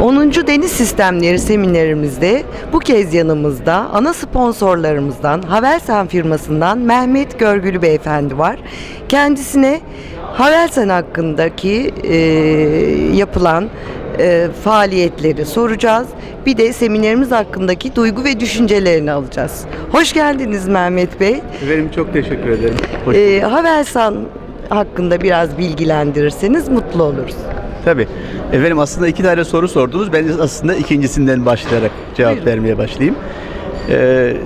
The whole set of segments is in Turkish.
10. Deniz Sistemleri seminerimizde bu kez yanımızda ana sponsorlarımızdan Havelsan firmasından Mehmet Görgülü Beyefendi var. Kendisine Havelsan hakkındaki e, yapılan e, faaliyetleri soracağız. Bir de seminerimiz hakkındaki duygu ve düşüncelerini alacağız. Hoş geldiniz Mehmet Bey. Efendim çok teşekkür ederim. Hoş E, Havelsan hakkında biraz bilgilendirirseniz mutlu oluruz. Tabii. Efendim aslında iki tane soru sordunuz. Ben aslında ikincisinden başlayarak cevap Buyurun. vermeye başlayayım. Ee,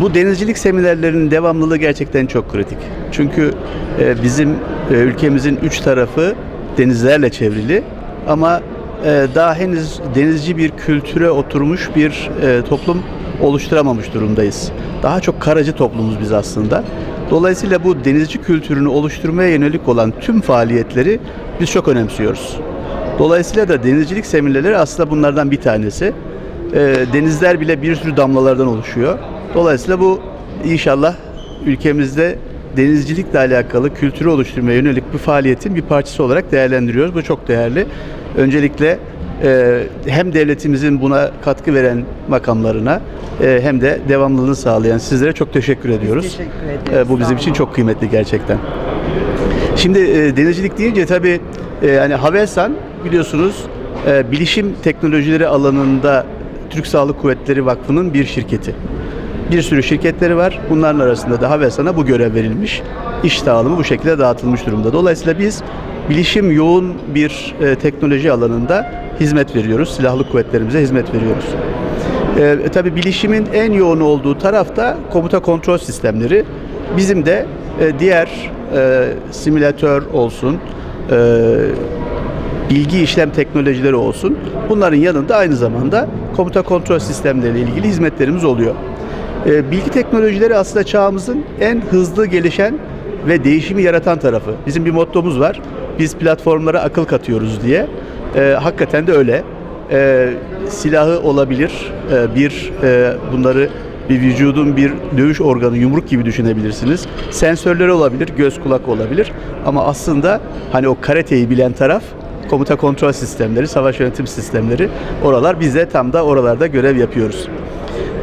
bu denizcilik seminerlerinin devamlılığı gerçekten çok kritik. Çünkü e, bizim e, ülkemizin üç tarafı denizlerle çevrili ama e, daha henüz denizci bir kültüre oturmuş bir e, toplum oluşturamamış durumdayız. Daha çok karacı toplumuz biz aslında. Dolayısıyla bu denizci kültürünü oluşturmaya yönelik olan tüm faaliyetleri biz çok önemsiyoruz. Dolayısıyla da denizcilik seminerleri aslında bunlardan bir tanesi. Ee, denizler bile bir sürü damlalardan oluşuyor. Dolayısıyla bu inşallah ülkemizde denizcilikle alakalı kültürü oluşturmaya yönelik bir faaliyetin bir parçası olarak değerlendiriyoruz. Bu çok değerli. Öncelikle e, hem devletimizin buna katkı veren makamlarına e, hem de devamlılığını sağlayan sizlere çok teşekkür ediyoruz. teşekkür ederiz. E, bu bizim için çok kıymetli gerçekten. Şimdi e, denizcilik deyince tabii e, yani Havelsan biliyorsunuz e, bilişim teknolojileri alanında Türk Sağlık Kuvvetleri Vakfı'nın bir şirketi. Bir sürü şirketleri var. Bunların arasında da Havelsan'a bu görev verilmiş. İş dağılımı bu şekilde dağıtılmış durumda. Dolayısıyla biz bilişim yoğun bir e, teknoloji alanında hizmet veriyoruz. Silahlı kuvvetlerimize hizmet veriyoruz. E, tabii bilişimin en yoğun olduğu tarafta komuta kontrol sistemleri. Bizim de e, diğer e, simülatör olsun, e, bilgi işlem teknolojileri olsun. Bunların yanında aynı zamanda komuta kontrol sistemleriyle ilgili hizmetlerimiz oluyor. E, bilgi teknolojileri aslında çağımızın en hızlı gelişen ve değişimi yaratan tarafı. Bizim bir mottomuz var. Biz platformlara akıl katıyoruz diye. E, hakikaten de öyle. E, silahı olabilir. E, bir e, bunları bir vücudun bir dövüş organı yumruk gibi düşünebilirsiniz. Sensörleri olabilir, göz kulak olabilir. Ama aslında hani o karateyi bilen taraf komuta kontrol sistemleri, savaş yönetim sistemleri oralar biz de tam da oralarda görev yapıyoruz.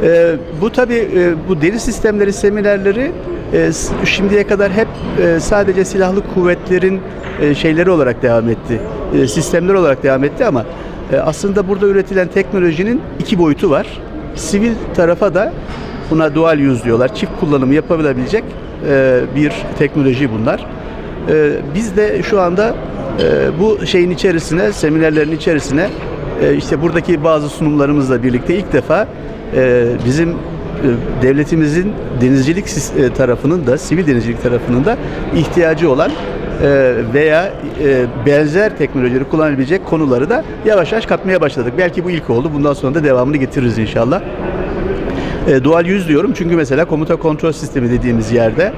Ee, bu tabi bu deri sistemleri seminerleri e, şimdiye kadar hep e, sadece silahlı kuvvetlerin e, şeyleri olarak devam etti. E, sistemler olarak devam etti ama e, aslında burada üretilen teknolojinin iki boyutu var. Sivil tarafa da buna dual use diyorlar. Çift kullanımı yapabilecek e, bir teknoloji bunlar. E, biz de şu anda e, bu şeyin içerisine, seminerlerin içerisine e, işte buradaki bazı sunumlarımızla birlikte ilk defa e, bizim e, devletimizin denizcilik tarafının da sivil denizcilik tarafının da ihtiyacı olan veya benzer teknolojileri kullanabilecek konuları da yavaş yavaş katmaya başladık. Belki bu ilk oldu. Bundan sonra da devamını getiririz inşallah. E, dual yüz diyorum çünkü mesela komuta kontrol sistemi dediğimiz yerde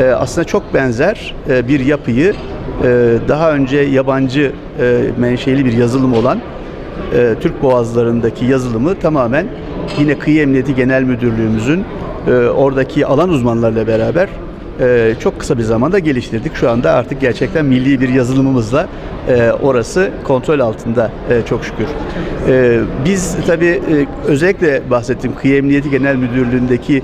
e, aslında çok benzer e, bir yapıyı e, daha önce yabancı e, menşeli bir yazılım olan e, Türk boğazlarındaki yazılımı tamamen yine Kıyı Emniyeti Genel Müdürlüğümüzün e, oradaki alan uzmanlarıyla beraber e, çok kısa bir zamanda geliştirdik. Şu anda artık gerçekten milli bir yazılımımızla e, orası kontrol altında e, çok şükür. E, biz tabii özellikle bahsettiğim Kıyı Emniyeti Genel Müdürlüğü'ndeki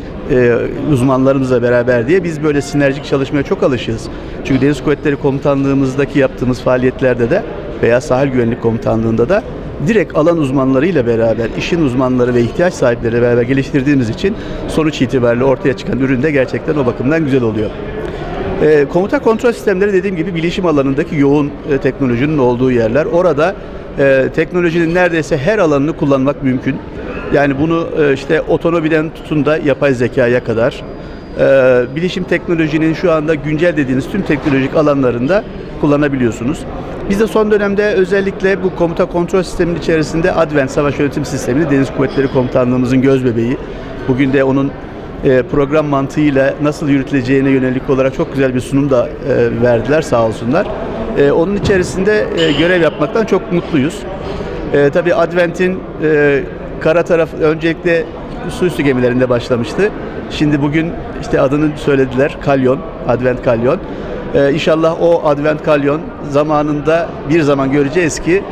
uzmanlarımızla beraber diye biz böyle sinerjik çalışmaya çok alışığız. Çünkü Deniz Kuvvetleri Komutanlığımızdaki yaptığımız faaliyetlerde de veya Sahil Güvenlik Komutanlığı'nda da direkt alan uzmanlarıyla beraber, işin uzmanları ve ihtiyaç sahipleriyle beraber geliştirdiğimiz için sonuç itibariyle ortaya çıkan ürün de gerçekten o bakımdan güzel oluyor. E, komuta kontrol sistemleri dediğim gibi bilişim alanındaki yoğun e, teknolojinin olduğu yerler. Orada e, teknolojinin neredeyse her alanını kullanmak mümkün. Yani bunu e, işte otonomiden tutun da yapay zekaya kadar e, bilişim teknolojinin şu anda güncel dediğiniz tüm teknolojik alanlarında kullanabiliyorsunuz. Biz de son dönemde özellikle bu komuta kontrol sistemin içerisinde Advent Savaş Yönetim Sistemi'ni Deniz Kuvvetleri Komutanlığımızın göz bebeği. Bugün de onun e, program mantığıyla nasıl yürütüleceğine yönelik olarak çok güzel bir sunum da e, verdiler sağ olsunlar. E, onun içerisinde görev yapmaktan çok mutluyuz. Tabii Advent'in kara taraf öncelikle su üstü gemilerinde başlamıştı. Şimdi bugün işte adını söylediler Kalyon, Advent Kalyon. E, inşallah o Advent Kalyon zamanında bir zaman göreceğiz ki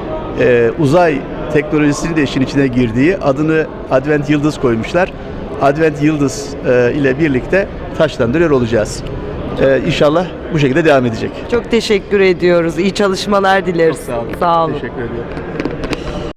e, uzay teknolojisinin de işin içine girdiği adını Advent Yıldız koymuşlar. Advent Yıldız e, ile birlikte taşlandırıyor olacağız. E, inşallah bu şekilde devam edecek. Çok teşekkür ediyoruz. İyi çalışmalar dileriz. Sağ olun. Teşekkür ediyorum.